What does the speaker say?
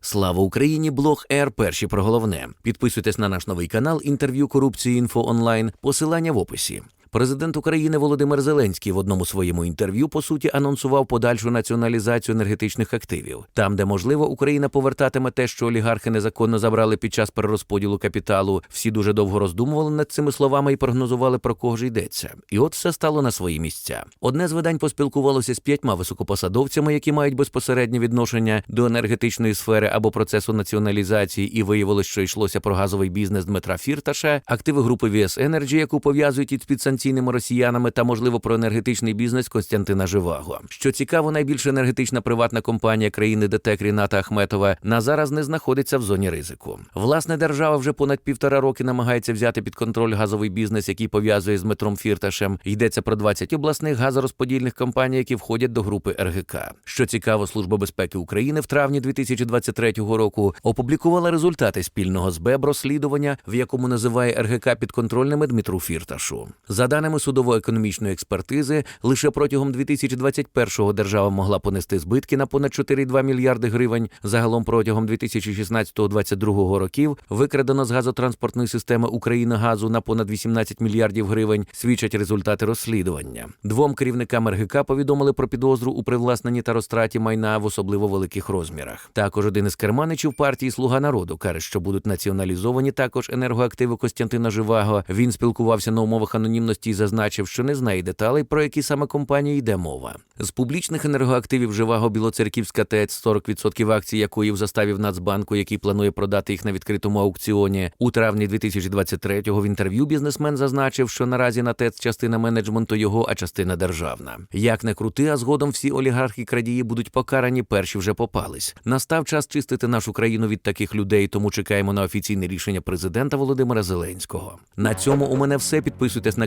Слава Україні! Блог Р. Перші про головне. Підписуйтесь на наш новий канал інтерв'ю корупції інфо онлайн. Посилання в описі. Президент України Володимир Зеленський в одному своєму інтерв'ю по суті анонсував подальшу націоналізацію енергетичних активів. Там, де можливо, Україна повертатиме те, що олігархи незаконно забрали під час перерозподілу капіталу. Всі дуже довго роздумували над цими словами і прогнозували про кого ж йдеться. І от все стало на свої місця. Одне з видань поспілкувалося з п'ятьма високопосадовцями, які мають безпосереднє відношення до енергетичної сфери або процесу націоналізації, і виявилось, що йшлося про газовий бізнес Дмитра Фірташа, активи групи VS Energy, яку пов'язують із підсанкційними росіянами, та можливо про енергетичний бізнес Костянтина Живаго. Що цікаво, найбільша енергетична приватна компанія країни ДТЕК Ріната Ахметова на зараз не знаходиться в зоні ризику. Власне, держава вже понад півтора роки намагається взяти під контроль газовий бізнес, який пов'язує з Дмитром Фірташем. Йдеться про 20 обласних газорозподільних компаній, які входять до групи РГК. Що цікаво, Служба безпеки України в травні 2023 року опублікувала результати спільного з БЕБ розслідування, в якому називає РГК підконтрольними Дмитру Фірташу. За даними судово-економічної експертизи, лише протягом 2021-го держава могла понести збитки на понад 4,2 мільярди гривень. Загалом протягом 2016-2022 років викрадено з газотранспортної системи України газу на понад 18 мільярдів гривень. Свідчать результати розслідування. Двом керівникам РГК повідомили про підозру у привласненні та розтраті майна в особливо великих розмірах. Також один із керманичів партії Слуга народу каже, що будуть націоналізовані також енергоактиви Костянтина Живаго. Він спілкувався на умовах анонімності і зазначив, що не знає деталей, про які саме компанії йде мова. З публічних енергоактивів Живаго Білоцерківська ТЕЦ, 40% акцій якої в заставі в Нацбанку, який планує продати їх на відкритому аукціоні. У травні 2023-го в інтерв'ю бізнесмен зазначив, що наразі на ТЕЦ частина менеджменту його, а частина державна. Як не крути, а згодом всі олігархи крадії будуть покарані, перші вже попались. Настав час чистити нашу країну від таких людей, тому чекаємо на офіційне рішення президента Володимира Зеленського. На цьому у мене все. Підписуйтесь на